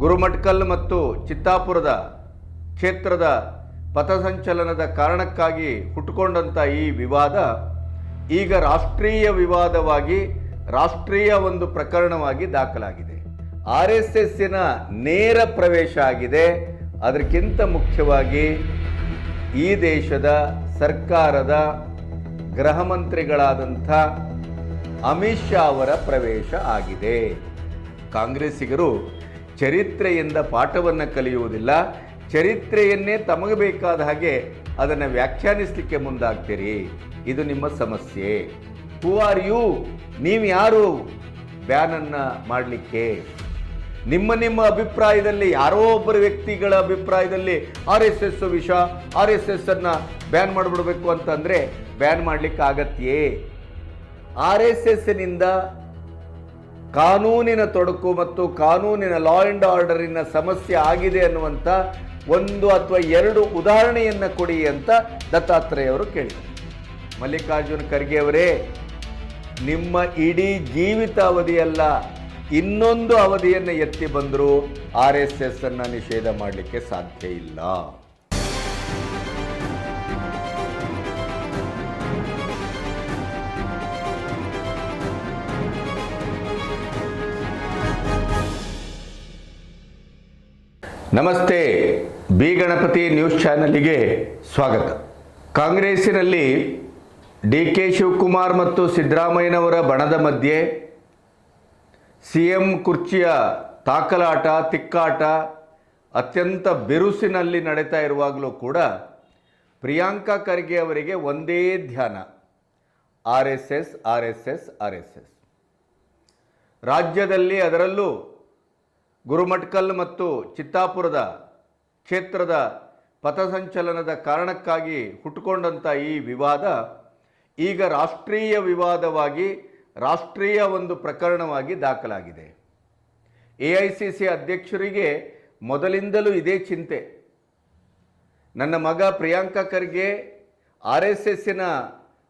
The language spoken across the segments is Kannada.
ಗುರುಮಟ್ಕಲ್ ಮತ್ತು ಚಿತ್ತಾಪುರದ ಕ್ಷೇತ್ರದ ಪಥಸಂಚಲನದ ಕಾರಣಕ್ಕಾಗಿ ಹುಟ್ಟುಕೊಂಡಂಥ ಈ ವಿವಾದ ಈಗ ರಾಷ್ಟ್ರೀಯ ವಿವಾದವಾಗಿ ರಾಷ್ಟ್ರೀಯ ಒಂದು ಪ್ರಕರಣವಾಗಿ ದಾಖಲಾಗಿದೆ. ಆರ್ ಎಸ್ ಎಸ್ಸಿನ ನೇರ ಪ್ರವೇಶ ಆಗಿದೆ. ಅದಕ್ಕಿಂತ ಮುಖ್ಯವಾಗಿ ಈ ದೇಶದ ಸರ್ಕಾರದ ಗೃಹ ಮಂತ್ರಿಗಳಾದಂಥ ಅಮಿತ್ ಶಾ ಅವರ ಪ್ರವೇಶ ಆಗಿದೆ. ಕಾಂಗ್ರೆಸ್ಸಿಗರು ಚರಿತ್ರೆಯಿಂದ ಪಾಠವನ್ನು ಕಲಿಯುವುದಿಲ್ಲ. ಚರಿತ್ರೆಯನ್ನೇ ತಮಗೆ ಬೇಕಾದ ಹಾಗೆ ಅದನ್ನು ವ್ಯಾಖ್ಯಾನಿಸಲಿಕ್ಕೆ ಮುಂದಾಗ್ತೀರಿ. ಇದು ನಿಮ್ಮ ಸಮಸ್ಯೆ. ಹೂ ಆರ್ ಯು ನೀವು ಯಾರು? ಬ್ಯಾನನ್ನು ಮಾಡಲಿಕ್ಕೆ. ನಿಮ್ಮ ನಿಮ್ಮ ಅಭಿಪ್ರಾಯದಲ್ಲಿ ಯಾರೋ ಒಬ್ಬರ ವ್ಯಕ್ತಿಗಳ ಅಭಿಪ್ರಾಯದಲ್ಲಿ ಆರ್ ಎಸ್ ಎಸ್ ವಿಷ, ಆರ್ ಎಸ್ ಎಸ್ ಅನ್ನ ಬ್ಯಾನ್ ಮಾಡಿಬಿಡ್ಬೇಕು ಅಂತಂದ್ರೆ ಬ್ಯಾನ್ ಮಾಡ್ಲಿಕ್ಕೆ ಆಗತ್ತೆಯೇ ಆರ್ ಎಸ್ ಎಸ್ನಿಂದ ಕಾನೂನಿನ ತೊಡಕು ಮತ್ತು ಕಾನೂನಿನ ಲಾ ಅಂಡ್ ಆರ್ಡರಿನ ಸಮಸ್ಯೆ ಆಗಿದೆ ಅನ್ನುವಂಥ ಒಂದು ಅಥವಾ ಎರಡು ಉದಾಹರಣೆಯನ್ನು ಕೊಡಿ ಅಂತ ದತ್ತಾತ್ರೇಯ ಅವರು ಕೇಳಿದರು. ಮಲ್ಲಿಕಾರ್ಜುನ್ ಖರ್ಗೆ ಅವರೇ, ನಿಮ್ಮ ಇಡೀ ಜೀವಿತ ಅವಧಿಯಲ್ಲ ಇನ್ನೊಂದು ಅವಧಿಯನ್ನು ಎತ್ತಿ ಬಂದರೂ ಆರ್ ಎಸ್ ಎಸ್ ಅನ್ನು ನಿಷೇಧ ಮಾಡಲಿಕ್ಕೆ ಸಾಧ್ಯ ಇಲ್ಲ. ನಮಸ್ತೆ, ಬಿ ಗಣಪತಿ ನ್ಯೂಸ್ ಚಾನಲಿಗೆ ಸ್ವಾಗತ. ಕಾಂಗ್ರೆಸ್ಸಿನಲ್ಲಿ ಡಿ ಕೆ ಶಿವಕುಮಾರ್ ಮತ್ತು ಸಿದ್ದರಾಮಯ್ಯನವರ ಬಣದ ಮಧ್ಯೆ ಸಿ ಎಂ ಕುರ್ಚಿಯ ತಾಕಲಾಟ, ತಿಕ್ಕಾಟ ಅತ್ಯಂತ ಬಿರುಸಿನಲ್ಲಿ ನಡೀತಾ ಇರುವಾಗಲೂ ಕೂಡ ಪ್ರಿಯಾಂಕಾ ಖರ್ಗೆ ಅವರಿಗೆ ಒಂದೇ ಧ್ಯಾನ, R S S, R S S, R S S. ರಾಜ್ಯದಲ್ಲಿ ಅದರಲ್ಲೂ ಗುರುಮಟ್ಕಲ್ ಮತ್ತು ಚಿತ್ತಾಪುರದ ಕ್ಷೇತ್ರದ ಪಥಸಂಚಲನದ ಕಾರಣಕ್ಕಾಗಿ ಹುಟ್ಟುಕೊಂಡಂಥ ಈ ವಿವಾದ ಈಗ ರಾಷ್ಟ್ರೀಯ ವಿವಾದವಾಗಿ ರಾಷ್ಟ್ರೀಯ ಒಂದು ಪ್ರಕರಣವಾಗಿ ದಾಖಲಾಗಿದೆ. ಎ ಐ ಸಿ ಸಿ ಅಧ್ಯಕ್ಷರಿಗೆ ಮೊದಲಿಂದಲೂ ಇದೇ ಚಿಂತೆ. ನನ್ನ ಮಗ ಪ್ರಿಯಾಂಕ ಖರ್ಗೆ ಆರ್ ಎಸ್ ಎಸ್ಸಿನ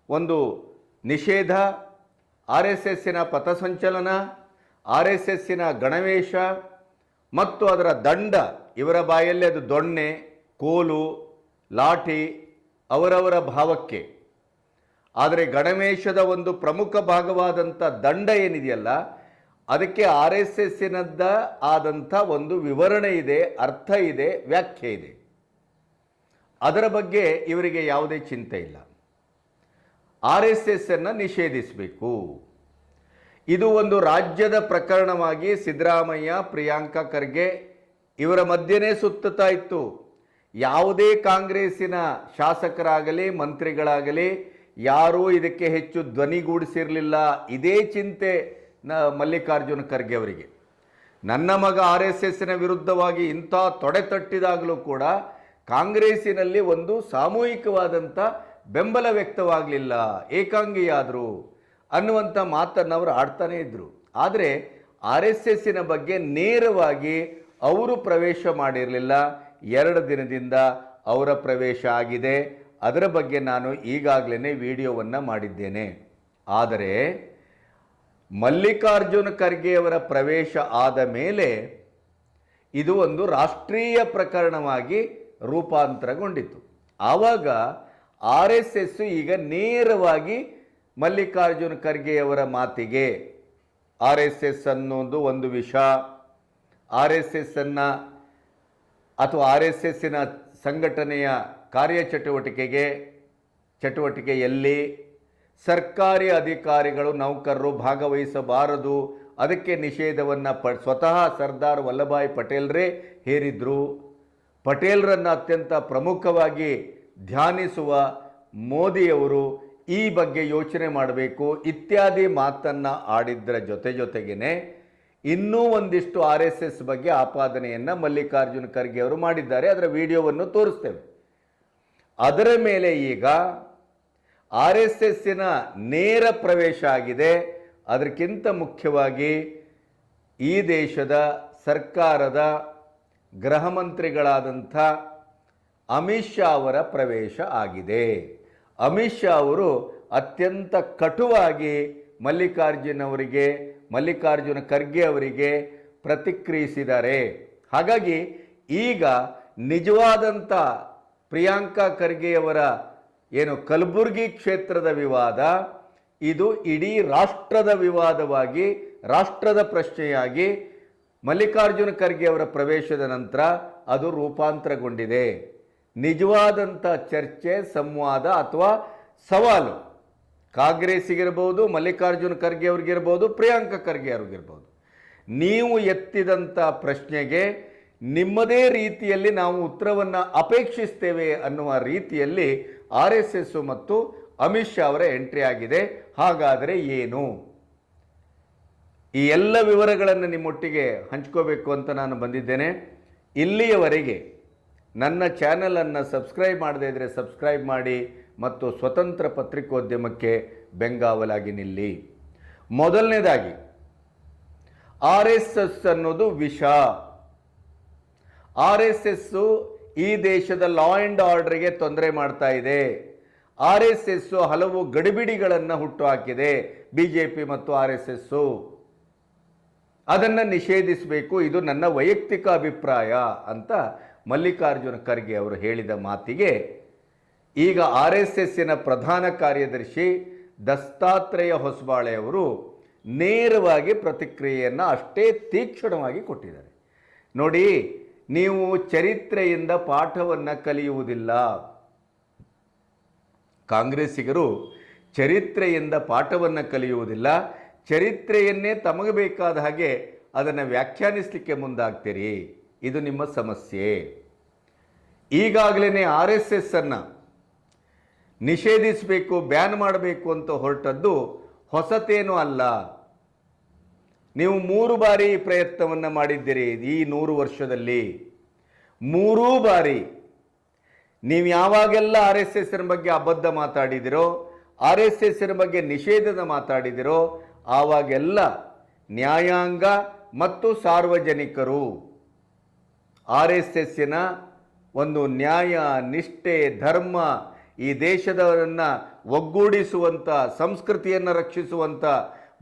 ಒಂದು ನಿಷೇಧ, ಆರ್ ಎಸ್ ಎಸ್ಸಿನ ಪಥಸಂಚಲನ, ಆರ್ ಎಸ್ ಎಸ್ಸಿನ ಗಣವೇಶ ಮತ್ತು ಅದರ ದಂಡ, ಇವರ ಬಾಯಲ್ಲಿ ಅದು ದೊಣ್ಣೆ, ಕೋಲು, ಲಾಠಿ, ಅವರವರ ಭಾವಕ್ಕೆ. ಆದರೆ ಗಣಮೇಶದ ಒಂದು ಪ್ರಮುಖ ಭಾಗವಾದಂಥ ದಂಡ ಏನಿದೆಯಲ್ಲ, ಅದಕ್ಕೆ ಆರ್ ಎಸ್ ಎಸ್ಸಿನದ್ದ ಆದಂಥ ಒಂದು ವಿವರಣೆ ಇದೆ, ಅರ್ಥ ಇದೆ, ವ್ಯಾಖ್ಯೆ ಇದೆ. ಅದರ ಬಗ್ಗೆ ಇವರಿಗೆ ಯಾವುದೇ ಚಿಂತೆ ಇಲ್ಲ. ಆರ್ ಎಸ್ ಎಸ್ ಅನ್ನು ನಿಷೇಧಿಸಬೇಕು. ಇದು ಒಂದು ರಾಜ್ಯದ ಪ್ರಕರಣವಾಗಿ ಸಿದ್ದರಾಮಯ್ಯ, ಪ್ರಿಯಾಂಕಾ ಖರ್ಗೆ ಇವರ ಮಧ್ಯೆನೇ ಸುತ್ತುತ್ತಾ ಇತ್ತು. ಯಾವುದೇ ಕಾಂಗ್ರೆಸ್ಸಿನ ಶಾಸಕರಾಗಲಿ, ಮಂತ್ರಿಗಳಾಗಲಿ ಯಾರೂ ಇದಕ್ಕೆ ಹೆಚ್ಚು ಧ್ವನಿಗೂಡಿಸಿರಲಿಲ್ಲ ಇದೇ ಚಿಂತೆ ನ ಮಲ್ಲಿಕಾರ್ಜುನ ಖರ್ಗೆ ಅವರಿಗೆ. ನನ್ನ ಮಗ ಆರ್ ಎಸ್ ಎಸ್ನ ವಿರುದ್ಧವಾಗಿ ಇಂಥ ತೊಡೆ ತಟ್ಟಿದಾಗಲೂ ಕೂಡ ಕಾಂಗ್ರೆಸ್ಸಿನಲ್ಲಿ ಒಂದು ಸಾಮೂಹಿಕವಾದಂಥ ಬೆಂಬಲ ವ್ಯಕ್ತವಾಗಲಿಲ್ಲ. ಏಕಾಂಗಿಯಾದರು. ಅನ್ನುವಂಥ ಮಾತನ್ನು ಅವರು ಆಡ್ತಾನೇ ಇದ್ದರು ಆದರೆ ಆರ್ ಎಸ್ ಎಸ್ಸಿನ ಬಗ್ಗೆ ನೇರವಾಗಿ ಅವರು ಪ್ರವೇಶ ಮಾಡಿರಲಿಲ್ಲ. ಎರಡು ದಿನದಿಂದ ಅವರ ಪ್ರವೇಶ ಆಗಿದೆ. ಅದರ ಬಗ್ಗೆ ನಾನು ಈಗಾಗಲೇ ವಿಡಿಯೋವನ್ನು ಮಾಡಿದ್ದೇನೆ. ಆದರೆ ಮಲ್ಲಿಕಾರ್ಜುನ ಖರ್ಗೆಯವರ ಪ್ರವೇಶ ಆದ ಮೇಲೆ ಇದು ಒಂದು ರಾಷ್ಟ್ರೀಯ ಪ್ರಕರಣವಾಗಿ ರೂಪಾಂತರಗೊಂಡಿತು ಆವಾಗ ಆರ್ ಎಸ್ ಎಸ್ ಈಗ ನೇರವಾಗಿ ಮಲ್ಲಿಕಾರ್ಜುನ ಖರ್ಗೆಯವರ ಮಾತಿಗೆ ಆರ್ ಎಸ್ ಎಸ್ ಅನ್ನೋದು ಒಂದು ವಿಷ. ಆರ್ ಎಸ್ ಎಸ್ ಅನ್ನು ಅಥವಾ ಆರ್ ಎಸ್ ಎಸ್ಸಿನ ಸಂಘಟನೆಯ ಕಾರ್ಯಚಟುವಟಿಕೆಗೆ, ಚಟುವಟಿಕೆಯಲ್ಲಿ ಸರ್ಕಾರಿ ಅಧಿಕಾರಿಗಳು, ನೌಕರರು ಭಾಗವಹಿಸಬಾರದು. ಅದಕ್ಕೆ ನಿಷೇಧವನ್ನು ಪ, ಸ್ವತಃ ಸರ್ದಾರ್ ವಲ್ಲಭಾಯ್ ಪಟೇಲ್ರೇ ಹೇರಿದ್ರು. ಪಟೇಲ್ರನ್ನು ಅತ್ಯಂತ ಪ್ರಮುಖವಾಗಿ ಧ್ಯಾನಿಸುವ ಮೋದಿಯವರು ಈ ಬಗ್ಗೆ ಯೋಚನೆ ಮಾಡಬೇಕು, ಇತ್ಯಾದಿ ಮಾತನ್ನು ಆಡಿದ್ದರ ಜೊತೆ ಜೊತೆಗೇನೆ ಇನ್ನೂ ಒಂದಿಷ್ಟು ಆರ್ ಎಸ್ ಎಸ್ ಬಗ್ಗೆ ಆಪಾದನೆಯನ್ನು ಮಲ್ಲಿಕಾರ್ಜುನ ಖರ್ಗೆ ಅವರು ಮಾಡಿದ್ದಾರೆ, ಅದರ ವಿಡಿಯೋವನ್ನು ತೋರಿಸ್ತೇವೆ. ಅದರ ಮೇಲೆ ಈಗ ಆರ್ ಎಸ್ ಎಸ್ಸಿನ ನೇರ ಪ್ರವೇಶ ಆಗಿದೆ. ಅದಕ್ಕಿಂತ ಮುಖ್ಯವಾಗಿ ಈ ದೇಶದ ಸರ್ಕಾರದ ಗೃಹ ಮಂತ್ರಿಗಳಾದಂಥ ಅಮಿತ್ ಶಾ ಅವರ ಪ್ರವೇಶ ಆಗಿದೆ. ಅಮಿತ್ ಶಾ ಅವರು ಅತ್ಯಂತ ಕಟುವಾಗಿ ಮಲ್ಲಿಕಾರ್ಜುನ್ ಅವರಿಗೆ ಮಲ್ಲಿಕಾರ್ಜುನ ಖರ್ಗೆ ಅವರಿಗೆ ಪ್ರತಿಕ್ರಿಯಿಸಿದ್ದಾರೆ. ಹಾಗಾಗಿ ಈಗ ನಿಜವಾದಂಥ ಪ್ರಿಯಾಂಕಾ ಖರ್ಗೆಯವರ ಏನು ಕಲಬುರಗಿ ಕ್ಷೇತ್ರದ ವಿವಾದ, ಇದು ಇಡೀ ರಾಷ್ಟ್ರದ ವಿವಾದವಾಗಿ, ರಾಷ್ಟ್ರದ ಪ್ರಶ್ನೆಯಾಗಿ ಮಲ್ಲಿಕಾರ್ಜುನ ಖರ್ಗೆ ಅವರ ಪ್ರವೇಶದ ನಂತರ ಅದು ರೂಪಾಂತರಗೊಂಡಿದೆ. ನಿಜವಾದಂಥ ಚರ್ಚೆ, ಸಂವಾದ ಅಥವಾ ಸವಾಲು? ಕಾಂಗ್ರೆಸ್ಸಿಗಿರ್ಬೋದು, ಮಲ್ಲಿಕಾರ್ಜುನ ಖರ್ಗೆ ಅವ್ರಿಗಿರ್ಬೋದು, ಪ್ರಿಯಾಂಕಾ ಖರ್ಗೆ ಅವ್ರಿಗಿರ್ಬೋದು. ನೀವು ಎತ್ತಿದಂಥ ಪ್ರಶ್ನೆಗೆ ನಿಮ್ಮದೇ ರೀತಿಯಲ್ಲಿ ನಾವು ಉತ್ತರವನ್ನು ಅಪೇಕ್ಷಿಸ್ತೇವೆ ಅನ್ನುವ ರೀತಿಯಲ್ಲಿ ಆರ್ ಎಸ್ ಎಸ್ ಮತ್ತು ಅಮಿತ್ ಶಾ ಅವರ ಎಂಟ್ರಿ ಆಗಿದೆ. ಹಾಗಾದರೆ ಏನು? ಈ ಎಲ್ಲ ವಿವರಗಳನ್ನು ನಿಮ್ಮೊಟ್ಟಿಗೆ ಹಂಚ್ಕೋಬೇಕು ಅಂತ ನಾನು ಬಂದಿದ್ದೇನೆ. ಇಲ್ಲಿಯವರೆಗೆ ನನ್ನ ಚಾನಲನ್ನು ಸಬ್ಸ್ಕ್ರೈಬ್ ಮಾಡದೇ ಇದ್ದರೆ ಸಬ್ಸ್ಕ್ರೈಬ್ ಮಾಡಿ ಮತ್ತು ಸ್ವತಂತ್ರ ಪತ್ರಿಕೋದ್ಯಮಕ್ಕೆ ಬೆಂಗಾವಲಾಗಿ ನಿಲ್ಲಿ. ಮೊದಲನೇದಾಗಿ, ಆರ್ ಎಸ್ ಎಸ್ ಅನ್ನೋದು ವಿಷ. ಆರ್ ಎಸ್ ಎಸ್ಸು ಈ ದೇಶದ ಲಾ ಆ್ಯಂಡ್ ಆರ್ಡರ್ಗೆ ತೊಂದರೆ ಮಾಡ್ತಾ ಇದೆ. ಆರ್ ಎಸ್ ಎಸ್ಸು ಹಲವು ಗಡಿಬಿಡಿಗಳನ್ನು ಹುಟ್ಟುಹಾಕಿದೆ ಬಿ ಜೆ ಪಿ ಮತ್ತು ಆರ್ ಎಸ್ ಎಸ್ಸು ಅದನ್ನು ನಿಷೇಧಿಸಬೇಕು, ಇದು ನನ್ನ ವೈಯಕ್ತಿಕ ಅಭಿಪ್ರಾಯ ಅಂತ ಮಲ್ಲಿಕಾರ್ಜುನ ಖರ್ಗೆ ಅವರು ಹೇಳಿದ ಮಾತಿಗೆ ಈಗ ಆರ್ ಎಸ್ ಎಸ್ಸಿನ ಪ್ರಧಾನ ಕಾರ್ಯದರ್ಶಿ ದತ್ತಾತ್ರೇಯ ಹೊಸಬಾಳೆ ಅವರು ನೇರವಾಗಿ ಪ್ರತಿಕ್ರಿಯೆಯನ್ನು ಅಷ್ಟೇ ತೀಕ್ಷ್ಣವಾಗಿ ಕೊಟ್ಟಿದ್ದಾರೆ. ನೋಡಿ, ನೀವು ಚರಿತ್ರೆಯಿಂದ ಪಾಠವನ್ನು ಕಲಿಯುವುದಿಲ್ಲ. ಕಾಂಗ್ರೆಸ್ಸಿಗರು ಚರಿತ್ರೆಯಿಂದ ಪಾಠವನ್ನು ಕಲಿಯುವುದಿಲ್ಲ. ಚರಿತ್ರೆಯನ್ನೇ ತಮಗೆ ಬೇಕಾದ ಹಾಗೆ ಅದನ್ನು ವ್ಯಾಖ್ಯಾನಿಸಲಿಕ್ಕೆ ಮುಂದಾಗ್ತೀರಿ. ಇದು ನಿಮ್ಮ ಸಮಸ್ಯೆ. ಈಗಾಗಲೇ ಆರ್ ಎಸ್ ಎಸ್ ಅನ್ನು ನಿಷೇಧಿಸಬೇಕು, ಬ್ಯಾನ್ ಮಾಡಬೇಕು ಅಂತ ಹೊರಟದ್ದು ಹೊಸತೇನೂ ಅಲ್ಲ. ನೀವು ಮೂರು ಬಾರಿ ಪ್ರಯತ್ನವನ್ನು ಮಾಡಿದ್ದೀರಿ ಈ ನೂರು ವರ್ಷದಲ್ಲಿ. ಮೂರೂ ಬಾರಿ. ನೀವು ಯಾವಾಗೆಲ್ಲ ಆರ್ ಎಸ್ ಎಸ್ನ ಬಗ್ಗೆ ಅಬದ್ಧ ಮಾತಾಡಿದಿರೋ, ಆರ್ ಎಸ್ ಎಸ್ನ ಬಗ್ಗೆ ನಿಷೇಧದ ಮಾತಾಡಿದಿರೋ, ಆವಾಗೆಲ್ಲ ನ್ಯಾಯಾಂಗ ಮತ್ತು ಸಾರ್ವಜನಿಕರು. ಆರ್ ಎಸ್ ಎಸ್ಸಿನ ಒಂದು ನ್ಯಾಯ, ನಿಷ್ಠೆ, ಧರ್ಮ ಈ ದೇಶದವರನ್ನು ಒಗ್ಗೂಡಿಸುವಂಥ ಸಂಸ್ಕೃತಿಯನ್ನು ರಕ್ಷಿಸುವಂಥ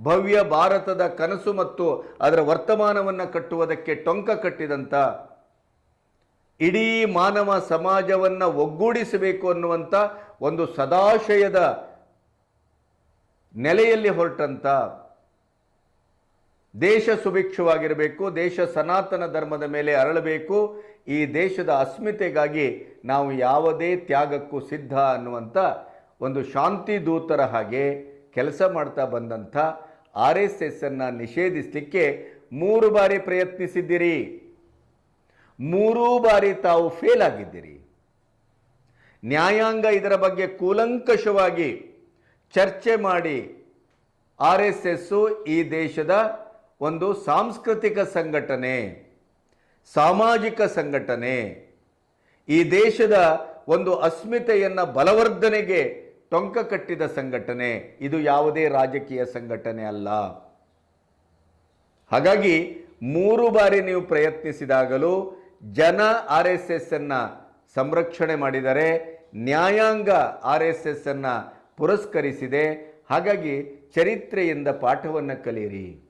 ಭವ್ಯ ಭಾರತದ ಕನಸು ಮತ್ತು ಅದರ ವರ್ತಮಾನವನ್ನು ಕಟ್ಟುವುದಕ್ಕೆ ಟೊಂಕ ಕಟ್ಟಿದಂಥ ಇಡೀ ಮಾನವ ಸಮಾಜವನ್ನು ಒಗ್ಗೂಡಿಸಬೇಕು ಅನ್ನುವಂಥ ಒಂದು ಸದಾಶಯದ ನೆಲೆಯಲ್ಲಿ ಹೊರಟಂಥ ದೇಶ ಸುಭಿಕ್ಷವಾಗಿರಬೇಕು, ದೇಶ ಸನಾತನ ಧರ್ಮದ ಮೇಲೆ ಅರಳಬೇಕು, ಈ ದೇಶದ ಅಸ್ಮಿತೆಗಾಗಿ ನಾವು ಯಾವುದೇ ತ್ಯಾಗಕ್ಕೂ ಸಿದ್ಧ ಅನ್ನುವಂಥ ಒಂದು ಶಾಂತಿ ದೂತರ ಹಾಗೆ ಕೆಲಸ ಮಾಡ್ತಾ ಬಂದಂಥ ಆರ್ ಎಸ್ ಎಸ್ ಅನ್ನು ನಿಷೇಧಿಸಲಿಕ್ಕೆ ಮೂರು ಬಾರಿ ಪ್ರಯತ್ನಿಸಿದ್ದೀರಿ. ಮೂರೂ ಬಾರಿ ತಾವು ಫೇಲ್ ಆಗಿದ್ದೀರಿ. ನ್ಯಾಯಾಂಗ ಇದರ ಬಗ್ಗೆ ಕೂಲಂಕಷವಾಗಿ ಚರ್ಚೆ ಮಾಡಿ ಆರ್ ಎಸ್ ಎಸ್ಸು ಈ ದೇಶದ ಒಂದು ಸಾಂಸ್ಕೃತಿಕ ಸಂಘಟನೆ, ಸಾಮಾಜಿಕ ಸಂಘಟನೆ, ಈ ದೇಶದ ಒಂದು ಅಸ್ಮಿತೆಯನ್ನು ಬಲವರ್ಧನೆಗೆ ಟೊಂಕ ಕಟ್ಟಿದ ಸಂಘಟನೆ, ಇದು ಯಾವುದೇ ರಾಜಕೀಯ ಸಂಘಟನೆ ಅಲ್ಲ. ಹಾಗಾಗಿ ಮೂರು ಬಾರಿ ನೀವು ಪ್ರಯತ್ನಿಸಿದಾಗಲೂ ಜನ ಆರ್ ಎಸ್ ಎಸ್ ಅನ್ನು ಸಂರಕ್ಷಣೆ ಮಾಡಿದರೆ, ನ್ಯಾಯಾಂಗ ಆರ್ ಎಸ್ ಎಸ್ ಅನ್ನು ಪುರಸ್ಕರಿಸಿದೆ. ಹಾಗಾಗಿ ಚರಿತ್ರೆಯಿಂದ ಪಾಠವನ್ನು ಕಲಿಯಿರಿ.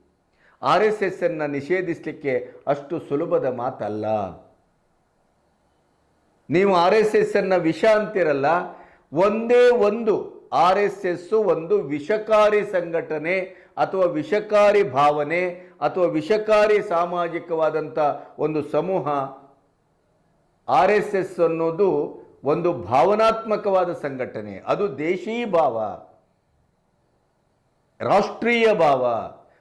ಆರ್ ಎಸ್ ಎಸ್ ಅನ್ನು ನಿಷೇಧಿಸಲಿಕ್ಕೆ ಅಷ್ಟು ಸುಲಭದ ಮಾತಲ್ಲ. ನೀವು ಆರ್ ಎಸ್ ಎಸ್ ಅನ್ನ ವಿಷ ಅಂತಿರಲ್ಲ ಒಂದೇ ಒಂದು ಆರ್ ಎಸ್ ಎಸ್ ಒಂದು ವಿಷಕಾರಿ ಸಂಘಟನೆ ಅಥವಾ ವಿಷಕಾರಿ ಭಾವನೆ ಅಥವಾ ವಿಷಕಾರಿ ಸಾಮಾಜಿಕವಾದಂಥ ಒಂದು ಸಮೂಹ ಆರ್ ಎಸ್ ಎಸ್ ಅನ್ನೋದು ಒಂದು ಭಾವನಾತ್ಮಕವಾದ ಸಂಘಟನೆ. ಅದು ದೇಶೀ ಭಾವ, ರಾಷ್ಟ್ರೀಯ ಭಾವ.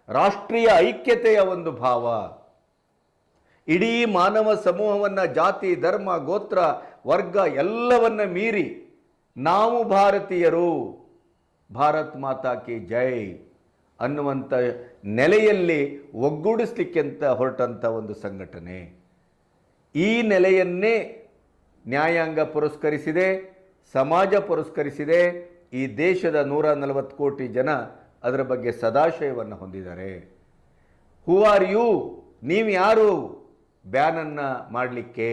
ರಾಷ್ಟ್ರೀಯ ಐಕ್ಯತೆಯ ಒಂದು ಭಾವ. ಇಡೀ ಮಾನವ ಸಮೂಹವನ್ನು ಜಾತಿ, ಧರ್ಮ, ಗೋತ್ರ, ವರ್ಗ ಎಲ್ಲವನ್ನ ಮೀರಿ ನಾವು ಭಾರತೀಯರು. ಭಾರತ್ ಮಾತಾ ಕಿ ಜೈ ಅನ್ನುವಂಥ ನೆಲೆಯಲ್ಲಿ ಒಗ್ಗೂಡಿಸ್ಲಿಕ್ಕೆ ಅಂತ ಹೊರಟಂಥ ಒಂದು ಸಂಘಟನೆ. ಈ ನೆಲೆಯನ್ನೇ ನ್ಯಾಯಾಂಗ ಪುರಸ್ಕರಿಸಿದೆ, ಸಮಾಜ ಪುರಸ್ಕರಿಸಿದೆ. ಈ ದೇಶದ ನೂರ ನಲವತ್ತು ಕೋಟಿ ಜನ ಅದರ ಬಗ್ಗೆ ಸದಾಶಯವನ್ನು ಹೊಂದಿದ್ದಾರೆ ಹೂ ಆರ್ ಯು ನೀವು ಯಾರು? ಬ್ಯಾನನ್ನು ಮಾಡಲಿಕ್ಕೆ.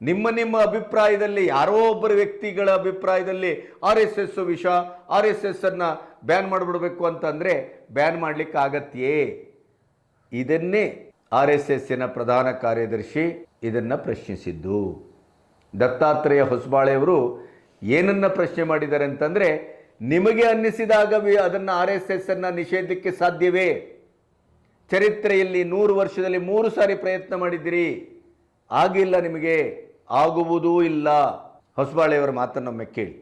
ನಿಮ್ಮ ನಿಮ್ಮ ಅಭಿಪ್ರಾಯದಲ್ಲಿ ಯಾರೋ ಒಬ್ಬರ ವ್ಯಕ್ತಿಗಳ ಅಭಿಪ್ರಾಯದಲ್ಲಿ ಆರ್ ಎಸ್ ಎಸ್ ವಿಷ, ಆರ್ ಎಸ್ ಎಸ್ ಅನ್ನು ಬ್ಯಾನ್ ಮಾಡಿಬಿಡಬೇಕು ಅಂತಂದರೆ ಬ್ಯಾನ್ ಮಾಡಲಿಕ್ಕೆ ಆಗತ್ತೆಯೇ ಇದನ್ನೇ ಆರ್ ಎಸ್ ಎಸ್ಸಿನ ಪ್ರಧಾನ ಕಾರ್ಯದರ್ಶಿ ಇದನ್ನು ಪ್ರಶ್ನಿಸಿದ್ದು. ದತ್ತಾತ್ರೇಯ ಹೊಸಬಾಳೆಯವರು ಏನನ್ನು ಪ್ರಶ್ನೆ ಮಾಡಿದ್ದಾರೆ ಅಂತಂದ್ರೆ ನಿಮಗೆ ಅನ್ನಿಸಿದಾಗ ವಿ- ಅದನ್ನ ಆರ್ ಎಸ್ ಎಸ್ ಅನ್ನ ನಿಷೇಧಕ್ಕೆ ಸಾಧ್ಯವೇ ಚರಿತ್ರೆಯಲ್ಲಿ ನೂರು ವರ್ಷದಲ್ಲಿ ಮೂರು ಸಾರಿ ಪ್ರಯತ್ನ ಮಾಡಿದ್ದೀರಿ ಆಗಿಲ್ಲ ನಿಮಗೆ ಆಗುವುದೂ ಇಲ್ಲ ಹೊಸಬಾಳೆಯವರ ಮಾತನ್ನೊಮ್ಮೆ ಕೇಳಿ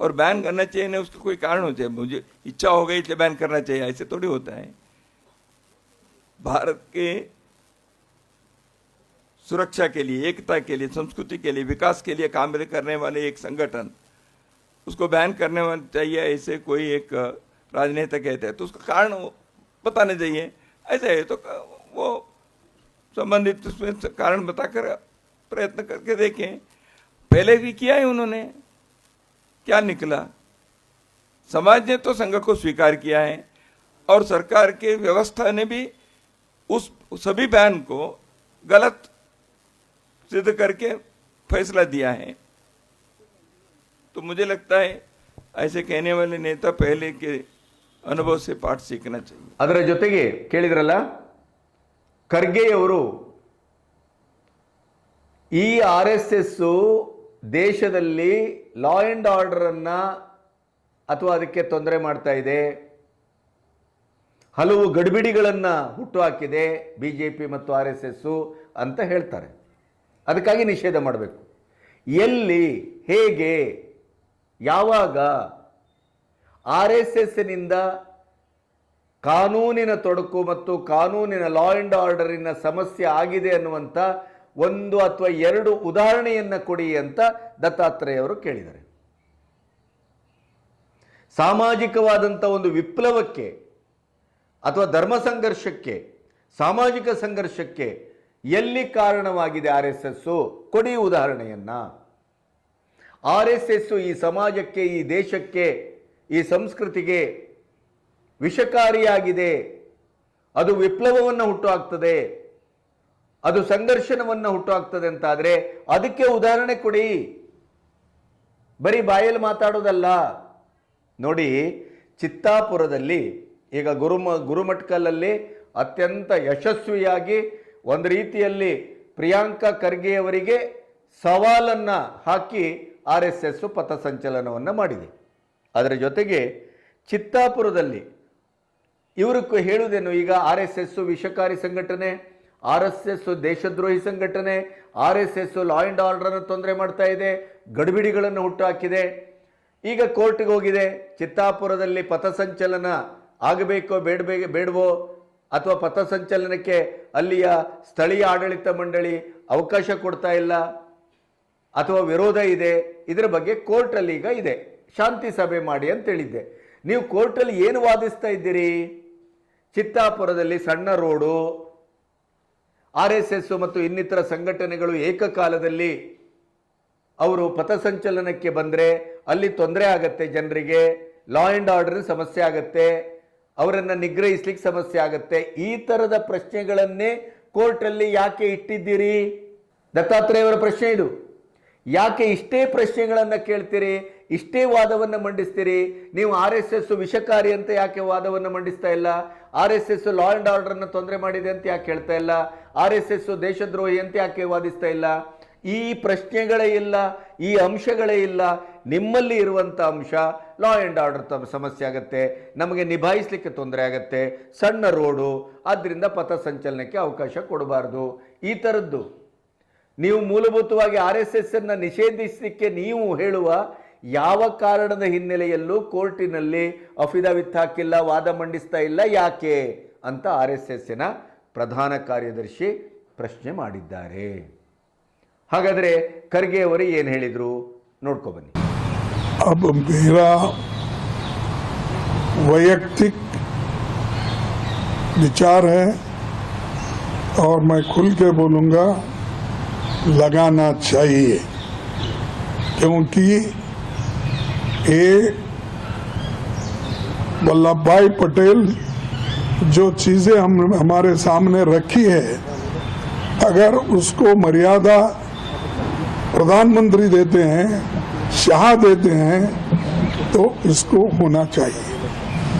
और बैन करना चाहिए नहीं उसका कोई कारण हो चाहिए मुझे इच्छा हो गई इसलिए बैन करना चाहिए ऐसे थोड़ी होता है भारत के सुरक्षा के लिए एकता के लिए संस्कृति के लिए विकास के लिए काम करने वाले एक संगठन उसको बैन करने चाहिए, ऐसे कोई एक राजनेता कहते हैं तो उसका कारण बताने चाहिए। ऐसे है तो वो संबंधित उसमें कारण बताकर प्रयत्न करके देखें। पहले भी किया है उन्होंने, क्या निकला? समाज ने तो संघ को स्वीकार किया है, और सरकार के व्यवस्था ने भी उस सभी बैन को गलत सिद्ध करके फैसला दिया है। तो मुझे लगता है ऐसे कहने वाले नेता पहले के अनुभव से पाठ सीखना चाहिए ಅದರ ಜೊತೆಗೆ ಕೇಳಿದ್ರಲ್ಲ ಖರ್ಗೆಯವರು ಈ ಆರ್ ಎಸ್ ಎಸ್ಸು ದೇಶದಲ್ಲಿ ಲಾ ಆ್ಯಂಡ್ ಆರ್ಡರನ್ನು ಅಥವಾ ಅದಕ್ಕೆ ತೊಂದರೆ ಮಾಡ್ತಾ ಇದೆ ಹಲವು ಗಡಿಬಿಡಿಗಳನ್ನು ಹುಟ್ಟುಹಾಕಿದೆ ಬಿ ಜೆ ಪಿ ಮತ್ತು ಆರ್ ಎಸ್ ಎಸ್ಸು ಅಂತ ಹೇಳ್ತಾರೆ ಅದಕ್ಕಾಗಿ ನಿಷೇಧ ಮಾಡಬೇಕು ಎಲ್ಲಿ ಹೇಗೆ ಯಾವಾಗ ಆರ್ ಎಸ್ ಎಸ್ನಿಂದ ಕಾನೂನಿನ ತೊಡಕು ಮತ್ತು ಕಾನೂನಿನ ಲಾ ಆ್ಯಂಡ್ ಆರ್ಡರಿನ ಸಮಸ್ಯೆ ಆಗಿದೆ ಅನ್ನುವಂಥ ಒಂದು ಅಥವಾ ಎರಡು ಉದಾಹರಣೆಯನ್ನು ಕೊಡಿ ಅಂತ ದತ್ತಾತ್ರೇಯವರು ಕೇಳಿದ್ದಾರೆ. ಸಾಮಾಜಿಕವಾದಂಥ ಒಂದು ವಿಪ್ಲವಕ್ಕೆ ಅಥವಾ ಧರ್ಮ ಸಂಘರ್ಷಕ್ಕೆ, ಸಾಮಾಜಿಕ ಸಂಘರ್ಷಕ್ಕೆ ಎಲ್ಲಿ ಕಾರಣವಾಗಿದೆ ಆರ್ ಎಸ್ ಎಸ್ಸು ಕೊಡಿ ಉದಾಹರಣೆಯನ್ನ. ಆರ್ ಎಸ್ ಎಸ್ಸು ಈ ಸಮಾಜಕ್ಕೆ, ಈ ದೇಶಕ್ಕೆ, ಈ ಸಂಸ್ಕೃತಿಗೆ ವಿಷಕಾರಿಯಾಗಿದೆ. ಅದು ವಿಪ್ಲವವನ್ನು ಹುಟ್ಟುಹಾಕ್ತದೆ. ಅದು ಸಂಘರ್ಷಣವನ್ನು ಹುಟ್ಟುಹಾಕ್ತದೆ ಅಂತಾದರೆ ಅದಕ್ಕೆ ಉದಾಹರಣೆ ಕೊಡಿ. ಬರೀ ಬಾಯಲ್ಲಿ ಮಾತಾಡೋದಲ್ಲ. ನೋಡಿ, ಚಿತ್ತಾಪುರದಲ್ಲಿ ಈಗ ಗುರುಮ, ಗುರುಮಟ್ಕಲಲ್ಲಿ ಅತ್ಯಂತ ಯಶಸ್ವಿಯಾಗಿ ಒಂದು ರೀತಿಯಲ್ಲಿ ಪ್ರಿಯಾಂಕಾ ಖರ್ಗೆಯವರಿಗೆ ಸವಾಲನ್ನು ಹಾಕಿ ಆರ್ ಎಸ್ ಎಸ್ ಪಥಸಂಚಲನವನ್ನು ಮಾಡಿದೆ. ಅದರ ಜೊತೆಗೆ ಚಿತ್ತಾಪುರದಲ್ಲಿ ಇವರು ಕ- ಹೇಳುವುದೇನು? ಈಗ ಆರ್ ಎಸ್ ಎಸ್ ವಿಷಕಾರಿ ಸಂಘಟನೆ, ಆರ್ ಎಸ್ ಎಸ್ ದೇಶದ್ರೋಹಿ ಸಂಘಟನೆ, R S S law and order ತೊಂದರೆ ಮಾಡ್ತಾ ಇದೆ, ಗಡಿಬಿಡಿಗಳನ್ನು ಹುಟ್ಟುಹಾಕಿದೆ ಈಗ ಕೋರ್ಟ್ಗೆ ಹೋಗಿದೆ. ಚಿತ್ತಾಪುರದಲ್ಲಿ ಪಥಸಂಚಲನ ಆಗಬೇಕೋ, ಬೇಡಬೇ, ಬೇಡವೋ, ಅಥವಾ ಪಥಸಂಚಲನಕ್ಕೆ ಅಲ್ಲಿಯ ಸ್ಥಳೀಯ ಆಡಳಿತ ಮಂಡಳಿ ಅವಕಾಶ ಕೊಡ್ತಾ ಇಲ್ಲ? ಅಥವಾ ವಿರೋಧ ಇದೆ, ಇದರ ಬಗ್ಗೆ ಕೋರ್ಟಲ್ಲಿ ಈಗ ಇದೆ. ಶಾಂತಿ ಸಭೆ ಮಾಡಿ ಅಂತ ಹೇಳಿದ್ದೆ. ನೀವು ಕೋರ್ಟಲ್ಲಿ ಏನು ವಾದಿಸ್ತಾ ಇದ್ದೀರಿ? ಚಿತ್ತಾಪುರದಲ್ಲಿ ಸಣ್ಣ ರೋಡು, ಆರ್ ಎಸ್ ಮತ್ತು ಇನ್ನಿತರ ಸಂಘಟನೆಗಳು ಏಕಕಾಲದಲ್ಲಿ ಅವರು ಪಥಸಂಚಲನಕ್ಕೆ ಬಂದರೆ ಅಲ್ಲಿ ತೊಂದರೆ ಆಗತ್ತೆ ಜನರಿಗೆ ಲಾ ಆ್ಯಂಡ್ ಆರ್ಡರ್ ಸಮಸ್ಯೆ ಆಗತ್ತೆ, ಅವರನ್ನು ನಿಗ್ರಹಿಸ್ಲಿಕ್ಕೆ ಸಮಸ್ಯೆ ಆಗತ್ತೆ. ಈ ಥರದ ಪ್ರಶ್ನೆಗಳನ್ನೇ ಕೋರ್ಟಲ್ಲಿ ಯಾಕೆ ಇಟ್ಟಿದ್ದೀರಿ? ದತ್ತಾತ್ರೇಯವರ ಪ್ರಶ್ನೆ ಇದು. ಯಾಕೆ ಇಷ್ಟೇ ಪ್ರಶ್ನೆಗಳನ್ನು ಕೇಳ್ತೀರಿ? ಇಷ್ಟೇ ವಾದವನ್ನು ಮಂಡಿಸ್ತೀರಿ? ನೀವು ಆರ್ ಎಸ್ ಎಸ್ ವಿಷಕಾರಿ ಅಂತ ಯಾಕೆ ವಾದವನ್ನು ಮಂಡಿಸ್ತಾ ಇಲ್ಲ? R S S law and ಆರ್ಡರ್ನ ತೊಂದರೆ ಮಾಡಿದೆ ಅಂತ ಯಾಕೆ ಹೇಳ್ತಾ ಇಲ್ಲ? ಆರ್ ಎಸ್ ಎಸ್ ದೇಶದ್ರೋಹಿ ಅಂತ ಯಾಕೆ ವಾದಿಸ್ತಾ ಇಲ್ಲ? ಈ ಪ್ರಶ್ನೆಗಳೇ ಇಲ್ಲ, ಈ ಅಂಶಗಳೇ ಇಲ್ಲ. ನಿಮ್ಮಲ್ಲಿ ಇರುವಂಥ ಅಂಶ ಲಾ ಆ್ಯಂಡ್ ಆರ್ಡರ್ ತ ಸಮಸ್ಯೆ ಆಗುತ್ತೆ. ನಮಗೆ ನಿಭಾಯಿಸಲಿಕ್ಕೆ ತೊಂದರೆ ಆಗುತ್ತೆ. ಸಣ್ಣ ರೋಡು ಆದ್ದರಿಂದ ಪಥಸಂಚಲನಕ್ಕೆ ಅವಕಾಶ ಕೊಡಬಾರ್ದು. ಈ ಥರದ್ದು ನೀವು ಮೂಲಭೂತವಾಗಿ ಆರ್ ಎಸ್ ಎಸ್ ಅನ್ನು ನಿಷೇಧಿಸಲಿಕ್ಕೆ ನೀವು ಹೇಳುವ ಯಾವ ಕಾರಣದ ಹಿನ್ನೆಲೆಯಲ್ಲೂ ಕೋರ್ಟಿನಲ್ಲಿ ಅಫಿದಾವಿತ್ ಹಾಕಿಲ್ಲ ವಾದ ಮಂಡಿಸ್ತಾ ಇಲ್ಲ ಯಾಕೆ ಅಂತ ಆರ್ ಎಸ್ ಎಸ್ಸಿನ ಪ್ರಧಾನ ಕಾರ್ಯದರ್ಶಿ ಪ್ರಶ್ನೆ ಮಾಡಿದ್ದಾರೆ ಹಾಗಾದರೆ ಖರ್ಗೆ ಅವರು ಏನು ಹೇಳಿದರು ನೋಡ್ಕೊ ಬನ್ನಿ अब मेरा वैयक्तिक विचार है और मैं खुल के बोलूंगा लगाना चाहिए, क्योंकि ये वल्लभ भाई पटेल जो चीज़ें हम, हमारे सामने रखी है, अगर उसको मर्यादा प्रधानमंत्री देते हैं, शाह देते हैं तो इसको होना चाहिए।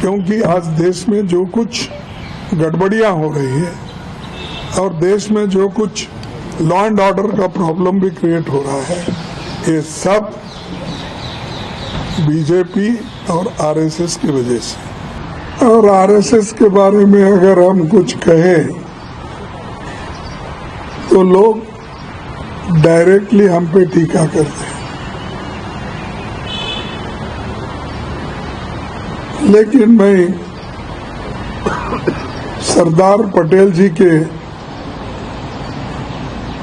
क्योंकि आज देश में जो कुछ गड़बड़ियाँ हो रही है, और देश में जो कुछ लॉ एंड ऑर्डर का प्रॉब्लम भी क्रिएट हो रहा है। ये सब बीजेपी और आरएसएस की वजह से। और आरएसएस के बारे में अगर हम कुछ कहें तो लोग डायरेक्टली हम पे टीका करते हैं। लेकिन मैं सरदार पटेल जी के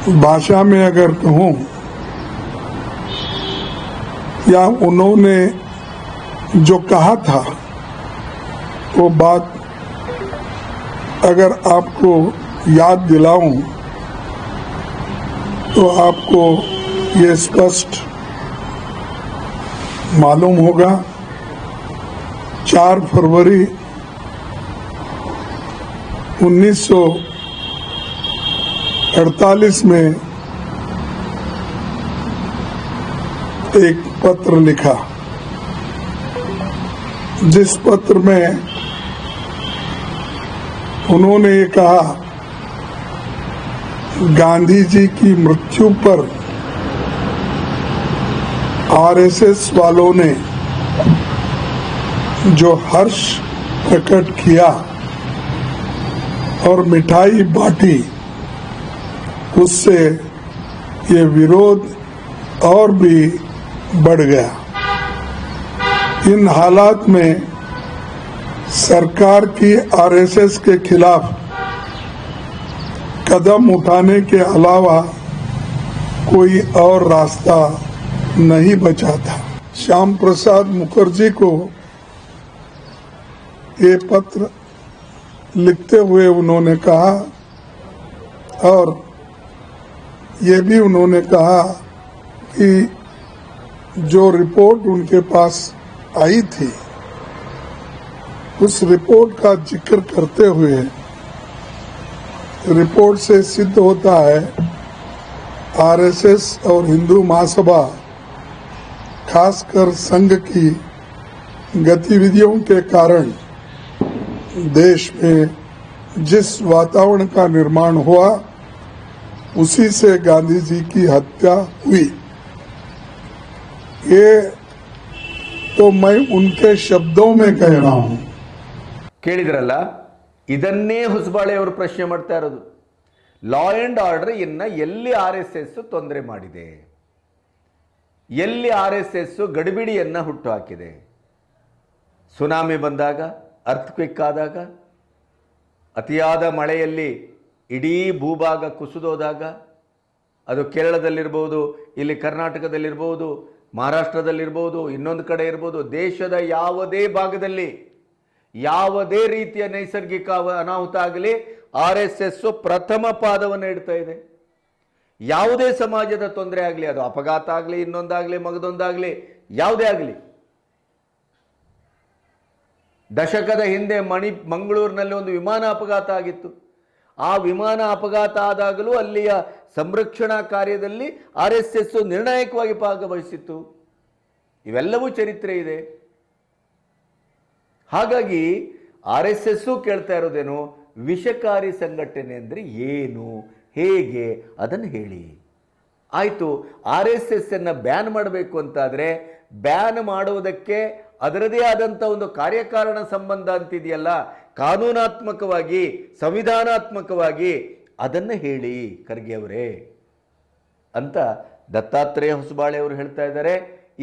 भाषा में अगर कहूँ, या उन्होंने जो कहा था, वो बात अगर आपको याद दिलाऊं तो आपको ये स्पष्ट मालूम होगा, चार फरवरी 1948 में एक पत्र लिखा, जिस पत्र में उन्होंने ये कहा गांधी जी की मृत्यु पर आरएसएस वालों ने जो हर्ष प्रकट किया और मिठाई बांटी उससे ये विरोध और भी बढ़ गया। इन हालात में सरकार की आरएसएस के खिलाफ कदम उठाने के अलावा कोई और रास्ता नहीं बचा था। श्याम प्रसाद मुखर्जी को ये पत्र लिखते हुए उन्होंने कहा, और ये भी उन्होंने कहा कि जो रिपोर्ट उनके पास आई थी, उस रिपोर्ट का ज़िक्र करते हुए रिपोर्ट से सिद्ध होता है, आरएसएस और हिंदू महासभा, खासकर संघ की गतिविधियों के कारण देश में जिस वातावरण का निर्माण हुआ उसी से गांधी जी की हत्या हुई ये तो मैं उनके शब्दों में कह रहा हूं ಕೇಳಿದ್ರಲ್ಲ ಇದನ್ನೇ ಹೊಸಬಾಳೆ ಅವರು ಪ್ರಶ್ನೆ ಮಾಡ್ತಾ ಇರೋದು ಲಾ ಅಂಡ್ ಆರ್ಡರ್ ಇನ್ನ ಎಲ್ಲಿ ಆರ್ ಎಸ್ ಎಸ್ ತೊಂದರೆ ಮಾಡಿದೆ ಎಲ್ಲಿ ಆರ್ ಎಸ್ ಎಸ್ ಗಡಿಬಿಡಿಯನ್ನ ಹುಟ್ಟು ಹಾಕಿದೆ ಸುನಾಮಿ ಬಂದಾಗ ಅರ್ಥಕ್ವಿಕ್ ಆದಾಗ ಅತಿಯಾದ ಮಳೆಯಲ್ಲಿ ಇಡೀ ಭೂಭಾಗ ಕುಸಿದೋದಾಗ ಅದು ಕೇರಳದಲ್ಲಿರ್ಬೋದು, ಇಲ್ಲಿ ಕರ್ನಾಟಕದಲ್ಲಿರ್ಬೋದು, ಮಹಾರಾಷ್ಟ್ರದಲ್ಲಿರ್ಬೋದು, ಇನ್ನೊಂದು ಕಡೆ ಇರ್ಬೋದು, ದೇಶದ ಯಾವುದೇ ಭಾಗದಲ್ಲಿ, ಯಾವುದೇ ರೀತಿಯ ನೈಸರ್ಗಿಕ ಅನಾಹುತ ಆಗಲಿ, ಆರ್ ಎಸ್ ಎಸ್ ಪ್ರಥಮ ಪಾದವನ್ನು ಇಡ್ತಾ ಇದೆ. ಯಾವುದೇ ಸಮಾಜದ ತೊಂದರೆ ಆಗಲಿ, ಅದು ಅಪಘಾತ ಆಗಲಿ, ಇನ್ನೊಂದಾಗಲಿ, ಮಗದೊಂದಾಗಲಿ, ಯಾವುದೇ ಆಗಲಿ, ದಶಕದ ಹಿಂದೆ ಮಣಿ, ಮಂಗಳೂರಿನಲ್ಲಿ ಒಂದು ವಿಮಾನ ಅಪಘಾತ ಆಗಿತ್ತು. ಆ ವಿಮಾನ ಅಪಘಾತ ಆದಾಗಲೂ ಅಲ್ಲಿಯ ಸಂರಕ್ಷಣಾ ಕಾರ್ಯದಲ್ಲಿ ಆರ್ ಎಸ್ ಎಸ್ ನಿರ್ಣಾಯಕವಾಗಿ ಭಾಗವಹಿಸಿತ್ತು. ಇವೆಲ್ಲವೂ ಚರಿತ್ರೆ ಇದೆ. ಹಾಗಾಗಿ ಆರ್ ಎಸ್ ಎಸ್ಸು ಕೇಳ್ತಾ ಇರೋದೇನು? ವಿಷಕಾರಿ ಸಂಘಟನೆ ಅಂದರೆ ಏನು? ಹೇಗೆ? ಅದನ್ನು ಹೇಳಿ. ಆಯಿತು, ಆರ್ ಎಸ್ ಎಸ್ ಅನ್ನು ಬ್ಯಾನ್ ಮಾಡಬೇಕು ಅಂತಾದರೆ ಬ್ಯಾನ್ ಮಾಡುವುದಕ್ಕೆ ಅದರದೇ ಆದಂಥ ಒಂದು ಕಾರ್ಯಕಾರಣ ಸಂಬಂಧ ಅಂತಿದೆಯಲ್ಲ? ಕಾನೂನಾತ್ಮಕವಾಗಿ, ಸಂವಿಧಾನಾತ್ಮಕವಾಗಿ ಅದನ್ನು ಹೇಳಿ ಖರ್ಗೆ ಅವರೇ ಅಂತ ದತ್ತಾತ್ರೇಯ ಹೊಸಬಾಳೆ ಅವರು ಹೇಳ್ತಾ ಇದ್ದಾರೆ.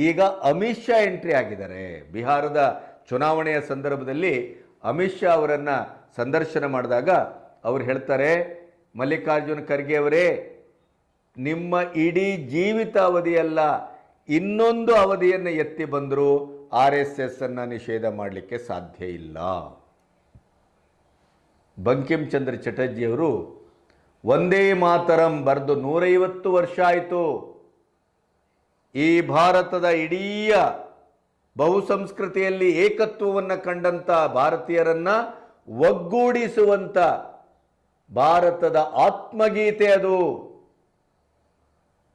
ಈಗ ಅಮಿತ್ ಶಾ ಎಂಟ್ರಿ ಆಗಿದ್ದಾರೆ. ಬಿಹಾರದ ಚುನಾವಣೆಯ ಸಂದರ್ಭದಲ್ಲಿ ಅಮಿತ್ ಶಾ ಅವರನ್ನು ಸಂದರ್ಶನ ಮಾಡಿದಾಗ ಅವರು ಹೇಳ್ತಾರೆ, ಮಲ್ಲಿಕಾರ್ಜುನ ಖರ್ಗೆ ಅವರೇ, ನಿಮ್ಮ ಇಡೀ ಜೀವಿತ ಅವಧಿಯಲ್ಲ, ಇನ್ನೊಂದು ಅವಧಿಯನ್ನು ಎತ್ತಿ ಬಂದರೂ ಆರ್ ಎಸ್ ಎಸ್ ಅನ್ನು ನಿಷೇಧ ಮಾಡಲಿಕ್ಕೆ ಸಾಧ್ಯ ಇಲ್ಲ. ಬಂಕಿಂ ಚಂದ್ರ ಚಟರ್ಜಿಯವರು ಒಂದೇ ಮಾತರಂ ಬರೆದು ನೂರೈವತ್ತು ವರ್ಷ ಆಯಿತು. ಈ ಭಾರತದ ಇಡೀ ಬಹುಸಂಸ್ಕೃತಿಯಲ್ಲಿ ಏಕತ್ವವನ್ನು ಕಂಡಂಥ ಭಾರತೀಯರನ್ನು ಒಗ್ಗೂಡಿಸುವಂಥ ಭಾರತದ ಆತ್ಮಗೀತೆ ಅದು.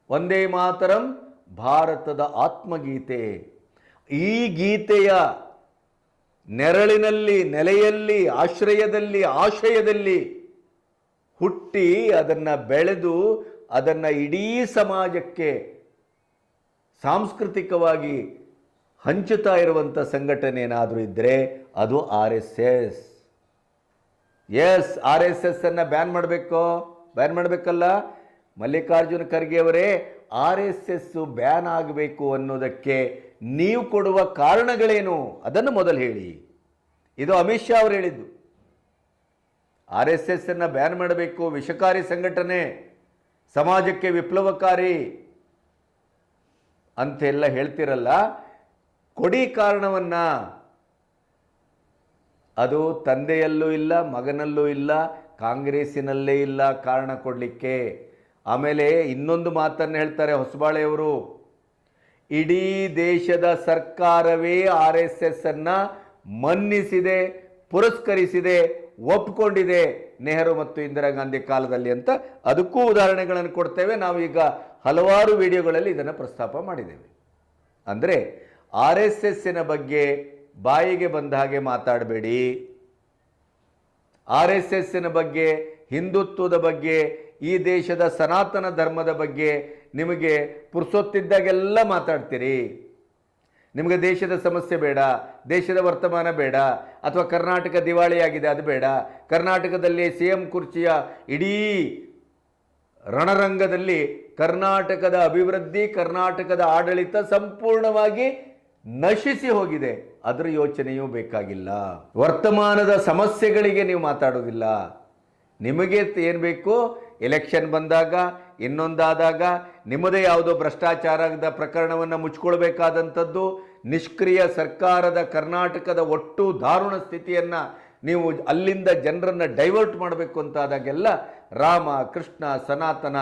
ಒಂದೇ ಮಾತರಂ ಭಾರತದ ಆತ್ಮಗೀತೆ. ಈ ಗೀತೆಯ ನೆರಳಿನಲ್ಲಿ, ನೆಲೆಯಲ್ಲಿ, ಆಶ್ರಯದಲ್ಲಿ, ಆಶಯದಲ್ಲಿ ಹುಟ್ಟಿ ಅದನ್ನು ಬೆಳೆದು ಅದನ್ನು ಇಡೀ ಸಮಾಜಕ್ಕೆ ಸಾಂಸ್ಕೃತಿಕವಾಗಿ ಹಂಚುತ್ತಾ ಇರುವಂಥ ಸಂಘಟನೆ ಏನಾದರೂ ಇದ್ದರೆ ಅದು R S S. S, R S S ಅನ್ನು ಬ್ಯಾನ್ ಮಾಡಬೇಕು. ಬ್ಯಾನ್ ಮಾಡಬೇಕಲ್ಲ? ಮಲ್ಲಿಕಾರ್ಜುನ ಖರ್ಗೆ ಅವರೇ ಆರ್ ಎಸ್ ಎಸ್ ಬ್ಯಾನ್ ಆಗಬೇಕು ಅನ್ನೋದಕ್ಕೆ ನೀವು ಕೊಡುವ ಕಾರಣಗಳೇನು? ಅದನ್ನು ಮೊದಲು ಹೇಳಿ. ಇದು ಅಮಿತ್ ಶಾ ಅವರು ಹೇಳಿದ್ದು. ಆರ್ ಎಸ್ ಎಸ್ ಅನ್ನು ಬ್ಯಾನ್ ಮಾಡಬೇಕು, ವಿಷಕಾರಿ ಸಂಘಟನೆ, ಸಮಾಜಕ್ಕೆ ವಿಪ್ಲವಕಾರಿ ಅಂತೆಲ್ಲ ಹೇಳ್ತಿರಲ್ಲ, ಕೊಡಿ ಕಾರಣವನ್ನ. ಅದು ತಂದೆಯಲ್ಲೂ ಇಲ್ಲ, ಮಗನಲ್ಲೂ ಇಲ್ಲ, ಕಾಂಗ್ರೆಸ್ಸಿನಲ್ಲೇ ಇಲ್ಲ ಕಾರಣ ಕೊಡಲಿಕ್ಕೆ. ಆಮೇಲೆ ಇನ್ನೊಂದು ಮಾತನ್ನು ಹೇಳ್ತಾರೆ ಹೊಸಬಾಳೆಯವರು, ಇಡೀ ದೇಶದ ಸರ್ಕಾರವೇ ಆರ್ ಎಸ್ ಎಸ್ ಅನ್ನ ಮನ್ನಿಸಿದೆ, ಪುರಸ್ಕರಿಸಿದೆ, ಒಪ್ಕೊಂಡಿದೆ ನೆಹರು ಮತ್ತು ಇಂದಿರಾ ಗಾಂಧಿ ಕಾಲದಲ್ಲಿ ಅಂತ ಅದಕ್ಕೂ ಉದಾಹರಣೆಗಳನ್ನು ಕೊಡ್ತೇವೆ. ನಾವು ಈಗ ಹಲವಾರು ವಿಡಿಯೋಗಳಲ್ಲಿ ಇದನ್ನು ಪ್ರಸ್ತಾಪ ಮಾಡಿದ್ದೇವೆ. ಅಂದರೆ ಆರ್ ಎಸ್ ಎಸ್ಸಿನ ಬಗ್ಗೆ ಬಾಯಿಗೆ ಬಂದ ಹಾಗೆ ಮಾತಾಡಬೇಡಿ. ಆರ್ ಎಸ್ ಎಸ್ಸಿನ ಬಗ್ಗೆ, ಹಿಂದುತ್ವದ ಬಗ್ಗೆ ಈ ದೇಶದ ಸನಾತನ ಧರ್ಮದ ಬಗ್ಗೆ ನಿಮಗೆ ಪುರ್ಸೊತ್ತಿದ್ದಾಗೆಲ್ಲ ಮಾತಾಡ್ತೀರಿ. ನಿಮಗೆ ದೇಶದ ಸಮಸ್ಯೆ ಬೇಡ, ದೇಶದ ವರ್ತಮಾನ ಬೇಡ, ಅಥವಾ ಕರ್ನಾಟಕ ದಿವಾಳಿಯಾಗಿದೆ ಅದು ಬೇಡ. ಕರ್ನಾಟಕದಲ್ಲಿ ಸಿ ಎಂ ಕುರ್ಚಿಯ ಇಡೀ ರಣರಂಗದಲ್ಲಿ ಕರ್ನಾಟಕದ ಅಭಿವೃದ್ಧಿ, ಕರ್ನಾಟಕದ ಆಡಳಿತ ಸಂಪೂರ್ಣವಾಗಿ ನಶಿಸಿ ಹೋಗಿದೆ. ಅದರ ಯೋಚನೆಯೂ ಬೇಕಾಗಿಲ್ಲ. ವರ್ತಮಾನದ ಸಮಸ್ಯೆಗಳಿಗೆ ನೀವು ಮಾತಾಡೋದಿಲ್ಲ. ನಿಮಗೆ ಏನು ಬೇಕು? ಎಲೆಕ್ಷನ್ ಬಂದಾಗ, ಇನ್ನೊಂದಾದಾಗ ನಿಮ್ಮದೇ ಯಾವುದೋ ಭ್ರಷ್ಟಾಚಾರದ ಪ್ರಕರಣವನ್ನು ಮುಚ್ಕೊಳ್ಬೇಕಾದಂಥದ್ದು, ನಿಷ್ಕ್ರಿಯ ಸರ್ಕಾರದ ಕರ್ನಾಟಕದ ಒಟ್ಟು ದಾರುಣ ಸ್ಥಿತಿಯನ್ನು ನೀವು ಅಲ್ಲಿಂದ ಜನರನ್ನು ಡೈವರ್ಟ್ ಮಾಡಬೇಕು ಅಂತಾದಾಗೆಲ್ಲ ರಾಮ, ಕೃಷ್ಣ, ಸನಾತನ,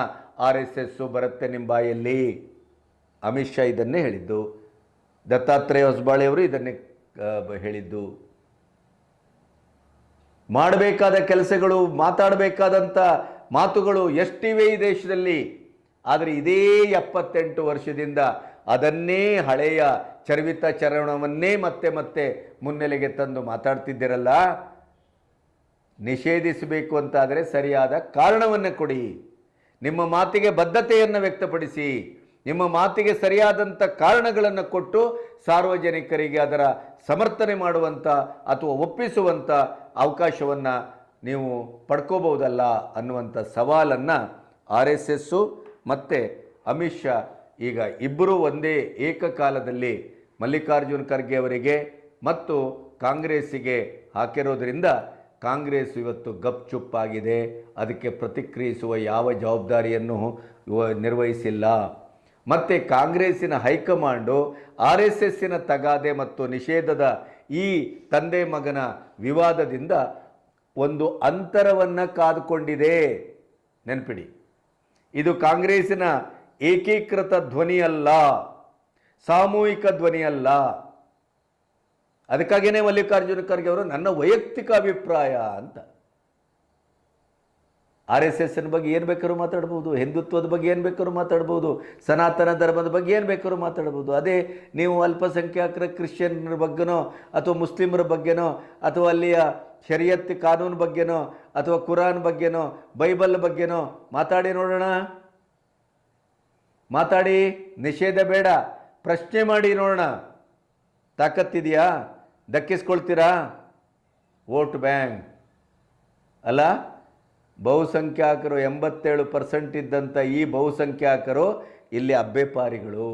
ಆರ್ ಎಸ್ ಎಸ್ಸು ಬರುತ್ತೆ ನಿಮ್ಮ ಬಾಯಲ್ಲಿ. ಅಮಿತ್ ಶಾ ಇದನ್ನೇ ಹೇಳಿದ್ದು. ದತ್ತಾತ್ರೇಯ ಹೊಸಬಾಳೆಯವರು ಇದನ್ನೇ ಹೇಳಿದ್ದು. ಮಾಡಬೇಕಾದ ಕೆಲಸಗಳು, ಮಾತಾಡಬೇಕಾದಂಥ ಮಾತುಗಳು ಎಷ್ಟಿವೆ ಈ ದೇಶದಲ್ಲಿ? ಆದರೆ ಇದೇ ಎಪ್ಪತ್ತೆಂಟು ವರ್ಷದಿಂದ ಅದನ್ನೇ ಹಳೆಯ ಚರ್ವಿತ ಚರಣವನ್ನೇ ಮತ್ತೆ ಮತ್ತೆ ಮುನ್ನೆಲೆಗೆ ತಂದು ಮಾತಾಡ್ತಿದ್ದೀರಲ್ಲ? ನಿಷೇಧಿಸಬೇಕು ಅಂತಾದರೆ ಸರಿಯಾದ ಕಾರಣವನ್ನು ಕೊಡಿ. ನಿಮ್ಮ ಮಾತಿಗೆ ಬದ್ಧತೆಯನ್ನು ವ್ಯಕ್ತಪಡಿಸಿ, ನಿಮ್ಮ ಮಾತಿಗೆ ಸರಿಯಾದಂಥ ಕಾರಣಗಳನ್ನು ಕೊಟ್ಟು ಸಾರ್ವಜನಿಕರಿಗೆ ಅದರ ಸಮರ್ಥನೆ ಮಾಡುವಂಥ ಅಥವಾ ಒಪ್ಪಿಸುವಂಥ ಅವಕಾಶವನ್ನು ನೀವು ಪಡ್ಕೋಬಹುದಲ್ಲ ಅನ್ನುವಂಥ ಸವಾಲನ್ನು ಆರ್ ಎಸ್ ಎಸ್ಸು ಮತ್ತು ಅಮಿತ್ ಶಾ ಈಗ ಇಬ್ಬರೂ ಒಂದೇ ಏಕಕಾಲದಲ್ಲಿ ಮಲ್ಲಿಕಾರ್ಜುನ್ ಖರ್ಗೆ ಅವರಿಗೆ ಮತ್ತು ಕಾಂಗ್ರೆಸ್ಸಿಗೆ ಹಾಕಿರೋದ್ರಿಂದ ಕಾಂಗ್ರೆಸ್ ಇವತ್ತು ಗಪ್ಚುಪ್ಪಾಗಿದೆ. ಅದಕ್ಕೆ ಪ್ರತಿಕ್ರಿಯಿಸುವ ಯಾವ ಜವಾಬ್ದಾರಿಯನ್ನು ನಿರ್ವಹಿಸಿಲ್ಲ. ಮತ್ತು ಕಾಂಗ್ರೆಸ್ಸಿನ ಹೈಕಮಾಂಡು ಆರ್ ಎಸ್ ಎಸ್ಸಿನ ತಗಾದೆ ಮತ್ತು ನಿಷೇಧದ ಈ ತಂದೆ ಮಗನ ವಿವಾದದಿಂದ ಒಂದು ಅಂತರವನ್ನು ಕಾದುಕೊಂಡಿದೆ. ನೆನಪಿಡಿ. ಇದು ಕಾಂಗ್ರೆಸ್ಸಿನ ಏಕೀಕೃತ ಧ್ವನಿಯಲ್ಲ. ಸಾಮೂಹಿಕ ಧ್ವನಿಯಲ್ಲ. ಅದಕ್ಕಾಗಿಯೇ ಮಲ್ಲಿಕಾರ್ಜುನ ಖರ್ಗೆ ಅವರು, ನನ್ನ ವೈಯಕ್ತಿಕ ಅಭಿಪ್ರಾಯ ಅಂತ. ಆರ್ ಎಸ್ ಎಸ್ನ ಬಗ್ಗೆ ಏನು ಬೇಕಾದ್ರೂ ಮಾತಾಡ್ಬೋದು, ಹಿಂದುತ್ವದ ಬಗ್ಗೆ ಏನು ಬೇಕಾದ್ರೂ ಮಾತಾಡ್ಬೋದು, ಸನಾತನ ಧರ್ಮದ ಬಗ್ಗೆ ಏನು ಬೇಕಾದ್ರೂ ಮಾತಾಡ್ಬೋದು. ಅದೇ ನೀವು ಅಲ್ಪಸಂಖ್ಯಾತರ, ಕ್ರಿಶ್ಚಿಯನ್ರ ಬಗ್ಗೆನೋ ಅಥವಾ ಮುಸ್ಲಿಮರ ಬಗ್ಗೆನೋ ಅಥವಾ ಅಲ್ಲಿಯ ಶರಿಯತ್ ಕಾನೂನು ಬಗ್ಗೆನೋ ಅಥವಾ ಕುರಾನ್ ಬಗ್ಗೆನೋ, ಬೈಬಲ್ ಬಗ್ಗೆನೋ ಮಾತಾಡಿ ನೋಡೋಣ. ಮಾತಾಡಿ, ನಿಷೇಧ ಬೇಡ, ಪ್ರಶ್ನೆ ಮಾಡಿ ನೋಡೋಣ. ತಾಕತ್ತಿದೆಯಾ? ದಕ್ಕಿಸ್ಕೊಳ್ತೀರಾ? Vote bank. ಅಲ್ಲ ಬಹುಸಂಖ್ಯಾತರು ಎಂಬತ್ತೇಳು ಪರ್ಸೆಂಟ್ ಇದ್ದಂಥ ಈ ಬಹುಸಂಖ್ಯಾತರು ಇಲ್ಲಿ ಅಬ್ಬೆಪಾರಿಗಳು,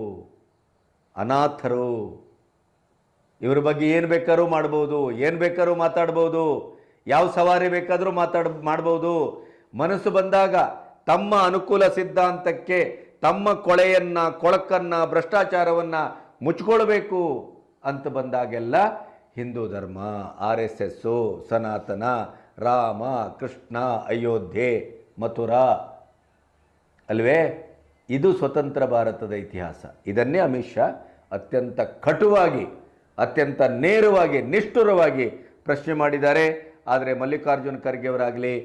ಅನಾಥರು. ಇವ್ರ ಬಗ್ಗೆ ಏನು ಬೇಕಾದ್ರೂ ಮಾಡ್ಬೋದು, ಏನು ಬೇಕಾದ್ರೂ ಮಾತಾಡ್ಬೋದು, ಯಾವ ಸವಾರಿ ಬೇಕಾದರೂ ಮಾತಾಡ್, ಮಾಡ್ಬೋದು. ಮನಸ್ಸು ಬಂದಾಗ ತಮ್ಮ ಅನುಕೂಲ ಸಿದ್ಧಾಂತಕ್ಕೆ, ತಮ್ಮ ಕೊಳೆಯನ್ನು, ಕೊಳಕನ್ನು, ಭ್ರಷ್ಟಾಚಾರವನ್ನು ಮುಚ್ಕೊಳ್ಬೇಕು ಅಂತ ಬಂದಾಗೆಲ್ಲ ಹಿಂದೂ ಧರ್ಮ, ಆರ್ ಎಸ್ ಎಸ್ಸು ಸನಾತನ, ರಾಮ, ಕೃಷ್ಣ, ಅಯೋಧ್ಯೆ, ಮಥುರಾ. ಅಲ್ವೇ? ಇದು ಸ್ವತಂತ್ರ ಭಾರತದ ಇತಿಹಾಸ. ಇದನ್ನೇ ಅಮಿತ್ ಶಾ ಅತ್ಯಂತ ಕಟುವಾಗಿ ಅತ್ಯಂತ ನೇರವಾಗಿ, ನಿಷ್ಠುರವಾಗಿ ಪ್ರಶ್ನೆ ಮಾಡಿದ್ದಾರೆ. ಆದರೆ ಮಲ್ಲಿಕಾರ್ಜುನ್ ಖರ್ಗೆ ಅವರಾಗಲಿ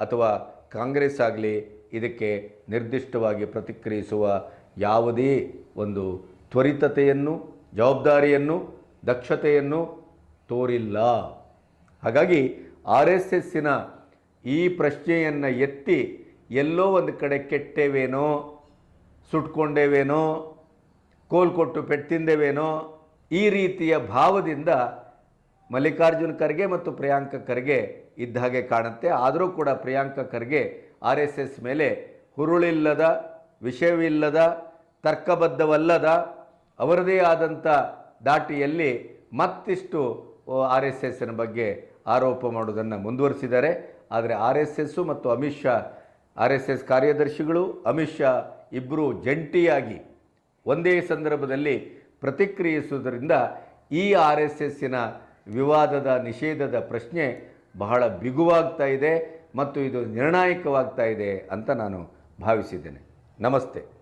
ಅಥವಾ ಕಾಂಗ್ರೆಸ್ ಆಗಲಿ ಇದಕ್ಕೆ ನಿರ್ದಿಷ್ಟವಾಗಿ ಪ್ರತಿಕ್ರಿಯಿಸುವ ಯಾವುದೇ ಒಂದು ತ್ವರಿತತೆಯನ್ನು, ಜವಾಬ್ದಾರಿಯನ್ನು, ದಕ್ಷತೆಯನ್ನು ತೋರಿಲ್ಲ. ಹಾಗಾಗಿ ಆರ್ ಎಸ್ ಎಸ್ಸಿನ ಈ ಪ್ರಶ್ನೆಯನ್ನು ಎತ್ತಿ ಎಲ್ಲೋ ಒಂದು ಕಡೆ ಕೆಟ್ಟೇವೇನೋ, ಸುಟ್ಕೊಂಡೇವೇನೋ, ಕೋಲ್ ಕೊಟ್ಟು ಪೆಟ್ಟು ತಿಂದೇವೇನೋ ಈ ರೀತಿಯ ಭಾವದಿಂದ ಮಲ್ಲಿಕಾರ್ಜುನ್ ಖರ್ಗೆ ಮತ್ತು ಪ್ರಿಯಾಂಕ ಖರ್ಗೆ ಇದ್ದ ಹಾಗೆ ಕಾಣುತ್ತೆ. ಆದರೂ ಕೂಡ Priyanka Kharge R S S ಮೇಲೆ ಹುರುಳಿಲ್ಲದ ವಿಷಯವಿಲ್ಲದ ತರ್ಕಬದ್ಧವಲ್ಲದ, ಅವರದೇ ಆದಂಥ ದಾಟಿಯಲ್ಲಿ ಮತ್ತಿಷ್ಟು ಆರ್ ಎಸ್ ಎಸ್ನ ಬಗ್ಗೆ ಆರೋಪ ಮಾಡುವುದನ್ನು ಮುಂದುವರಿಸಿದ್ದಾರೆ. ಆದರೆ ಆರ್ ಎಸ್ ಎಸ್ಸು ಮತ್ತು Amit Shah, R S S ಕಾರ್ಯದರ್ಶಿಗಳು, ಅಮಿತ್ ಶಾ ಇಬ್ಬರು ಜಂಟಿಯಾಗಿ ಒಂದೇ ಸಂದರ್ಭದಲ್ಲಿ ಪ್ರತಿಕ್ರಿಯಿಸುವುದರಿಂದ ಈ ಆರ್ ಎಸ್ ಎಸ್ಸಿನ ವಿವಾದದ ನಿಷೇಧದ ಪ್ರಶ್ನೆ ಬಹಳ ಬಿಗುವಾಗ್ತಾ ಇದೆ ಮತ್ತು ಇದು ನಿರ್ಣಾಯಕವಾಗ್ತಾ ಇದೆ ಅಂತ ನಾನು ಭಾವಿಸಿದ್ದೇನೆ. ನಮಸ್ತೆ.